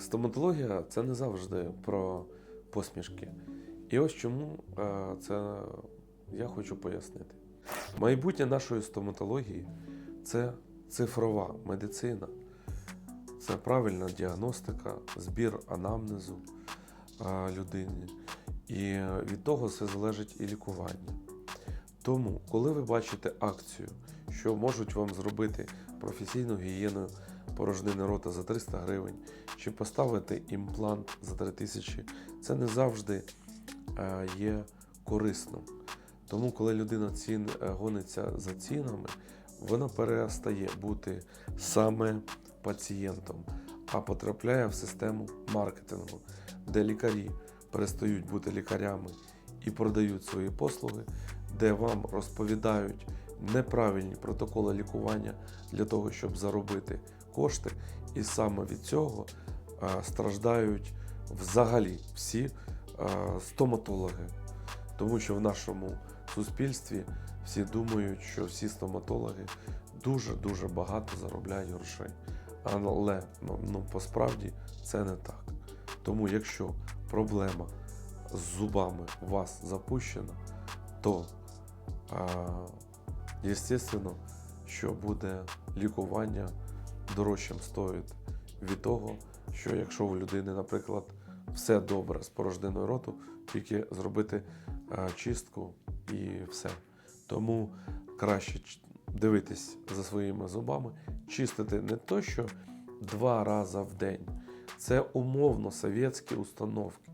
стоматологія це не завжди про посмішки. І ось чому е, це я хочу пояснити. Майбутнє нашої стоматології це цифрова медицина, це правильна діагностика, збір анамнезу е, людини. І від того все залежить і лікування. Тому, коли ви бачите акцію, що можуть вам зробити професійну гігієну порожнини рота за 300 гривень, чи поставити імплант за 3000, це не завжди е, є корисно. Тому, коли людина цін, е, гониться за цінами, вона перестає бути саме пацієнтом, а потрапляє в систему маркетингу, де лікарі перестають бути лікарями і продають свої послуги, де вам розповідають неправильні протоколи лікування для того, щоб заробити кошти, і саме від цього е, страждають взагалі всі е, стоматологи. Тому що в нашому суспільстві всі думають, що всі стоматологи дуже-дуже багато заробляють грошей. Але ну, ну, посправді це не так. Тому якщо проблема з зубами у вас запущена, то Єстественно, що буде лікування дорожчим стоїть від того, що якщо у людини, наприклад, все добре з порожниною роту, тільки зробити е, чистку і все. Тому краще дивитись за своїми зубами, чистити не то, що два рази в день. Це умовно совєтські установки.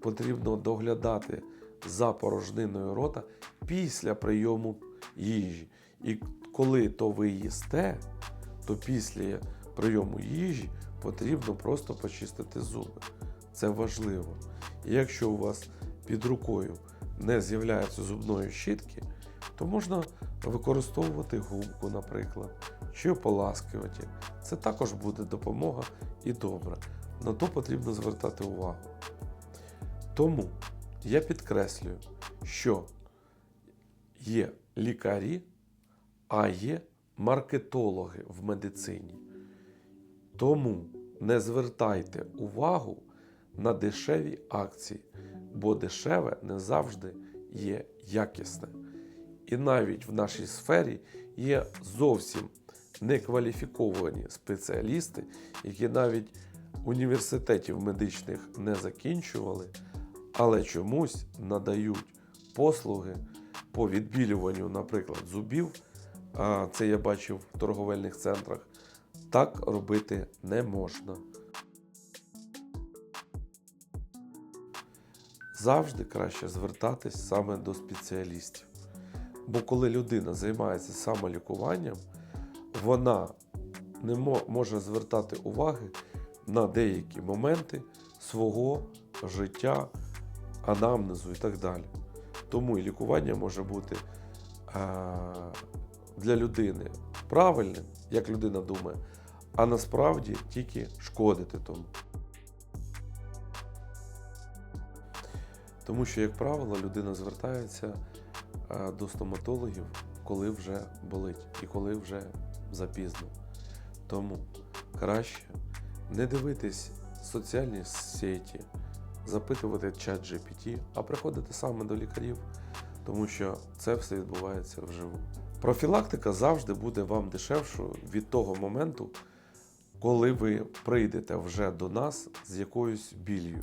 Потрібно доглядати за порожниною рота після прийому їжі. І коли то ви їсте, то після прийому їжі потрібно просто почистити зуби. Це важливо. І якщо у вас під рукою не з'являється зубної щітки, то можна використовувати губку, наприклад, чи ополаскувати. Це також буде допомога і добре. На то потрібно звертати увагу. Тому я підкреслюю, що є лікарі, а є маркетологи в медицині. Тому не звертайте увагу на дешеві акції, бо дешеве не завжди є якісне. І навіть в нашій сфері є зовсім некваліфіковані спеціалісти, які навіть університетів медичних не закінчували, але чомусь надають послуги по відбілюванню, наприклад, зубів. А це я бачив в торговельних центрах. Так робити не можна. Завжди краще звертатись саме до спеціалістів. Бо коли людина займається самолікуванням, вона не може звертати уваги на деякі моменти свого життя, анамнезу і так далі. Тому і лікування може бути е, для людини правильним, як людина думає, а насправді тільки шкодити тому. Тому що, як правило, людина звертається е, до стоматологів, коли вже болить і коли вже запізно. Тому краще не дивитись соціальні сеті, запитувати чат GPT, а приходити саме до лікарів, тому що це все відбувається вживу. Профілактика завжди буде вам дешевшою від того моменту, коли ви прийдете вже до нас з якоюсь біллю.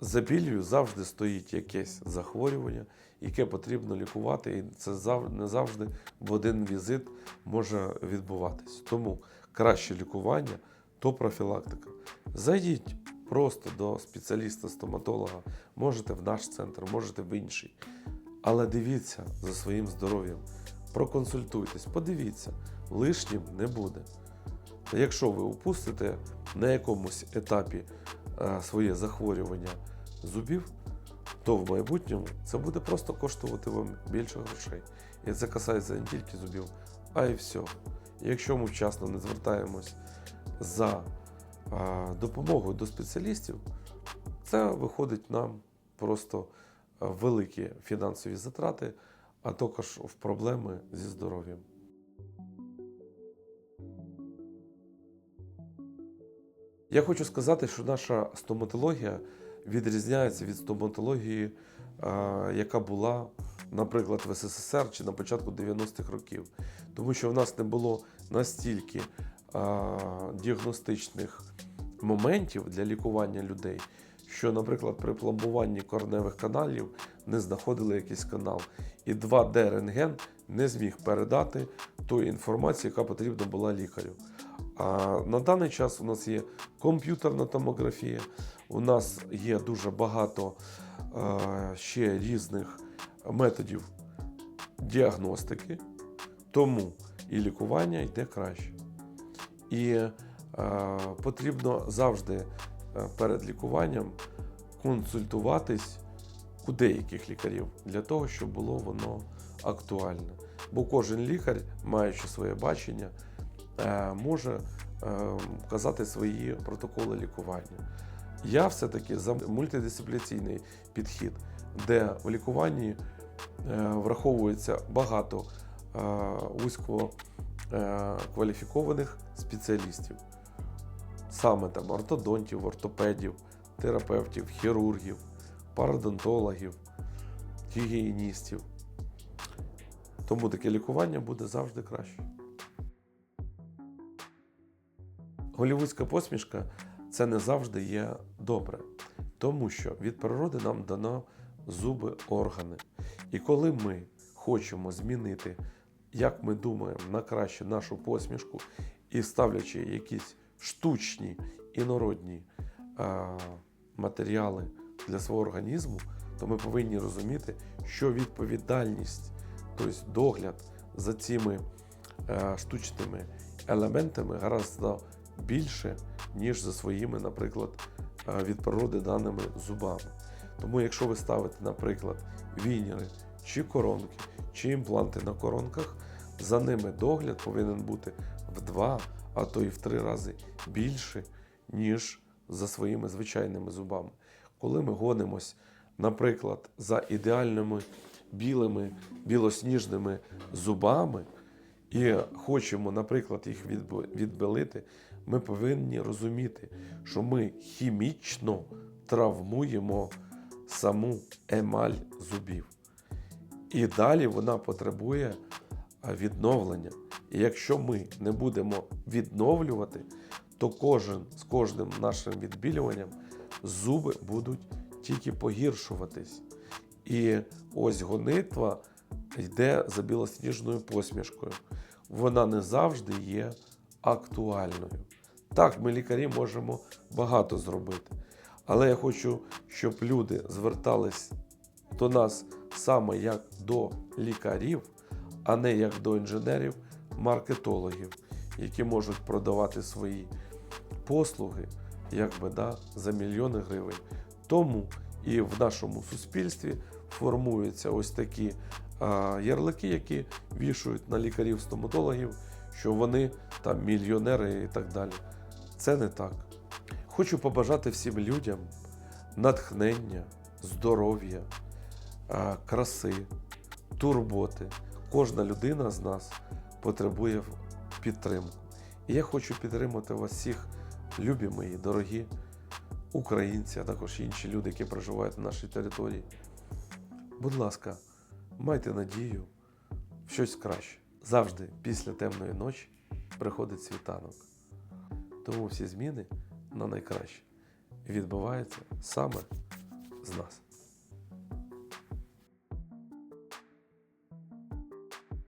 За біллю завжди стоїть якесь захворювання, яке потрібно лікувати, і це не завжди в один візит може відбуватись. Тому краще лікування то профілактика. Зайдіть просто до спеціаліста-стоматолога, можете в наш центр, можете в інший. Але дивіться за своїм здоров'ям, проконсультуйтесь, подивіться, лишнім не буде. Якщо ви упустите на якомусь етапі е, своє захворювання зубів, то в майбутньому це буде просто коштувати вам більше грошей. І це касається не тільки зубів, а й всього. Якщо ми вчасно не звертаємось за е, допомогою до спеціалістів, це виходить нам просто е, великі фінансові затрати, а також в проблеми зі здоров'ям. Я хочу сказати, що наша стоматологія відрізняється від стоматології, е, яка була, наприклад, в СССР чи на початку 90-х років. Тому що в нас не було настільки е, діагностичних моментів для лікування людей, що, наприклад, при пломбуванні корневих каналів не знаходили якийсь канал. І 2D-рентген не зміг передати тої інформації, яка потрібна була лікарю. А на даний час у нас є комп'ютерна томографія, у нас є дуже багато е, ще різних методів діагностики, тому і лікування йде краще. І е, потрібно завжди перед лікуванням консультуватись у деяких лікарів для того, щоб було воно актуальне. Бо кожен лікар, маючи своє бачення, е, може е, казати свої протоколи лікування. Я все-таки за мультидисциплінарний підхід, де в лікуванні е, враховується багато е, вузько е, кваліфікованих спеціалістів, саме там ортодонтів, ортопедів, терапевтів, хірургів, парадонтологів, гігієністів. Тому таке лікування буде завжди краще. Голівудська посмішка це не завжди є добре, тому що від природи нам дано зуби, органи. І коли ми хочемо змінити, як ми думаємо, на краще нашу посмішку і ставлячи якісь штучні інородні матеріали для свого організму, то ми повинні розуміти, що відповідальність, тобто догляд за цими е, штучними елементами гораздо більше, ніж за своїми, наприклад, е, від природи даними зубами. Тому, якщо ви ставите, наприклад, вінери чи коронки, чи імпланти на коронках, за ними догляд повинен бути в два, а то і в три рази більше, ніж за своїми звичайними зубами. Коли ми гонимось, наприклад, за ідеальними білими, білосніжними зубами і хочемо, наприклад, їх відбелити, ми повинні розуміти, що ми хімічно травмуємо саму емаль зубів. І далі вона потребує відновлення. І якщо ми не будемо відновлювати, то кожен з кожним нашим відбілюванням зуби будуть тільки погіршуватись. І ось гонитва йде за білосніжною посмішкою. Вона не завжди є актуальною. Так, ми лікарі можемо багато зробити. Але я хочу, щоб люди звертались до нас саме як до лікарів, а не як до інженерів, маркетологів, які можуть продавати свої послуги якби, да, за мільйони гривень. Тому і в нашому суспільстві формуються ось такі а, ярлики, які вішають на лікарів-стоматологів, що вони там мільйонери і так далі. Це не так. Хочу побажати всім людям натхнення, здоров'я, краси, турботи. Кожна людина з нас потребує підтримку. І я хочу підтримати вас всіх, любі мої, дорогі українці, а також інші люди, які проживають на нашій території. Будь ласка, майте надію в щось краще. Завжди після темної ночі приходить світанок. Тому всі зміни на найкраще відбуваються саме з нас.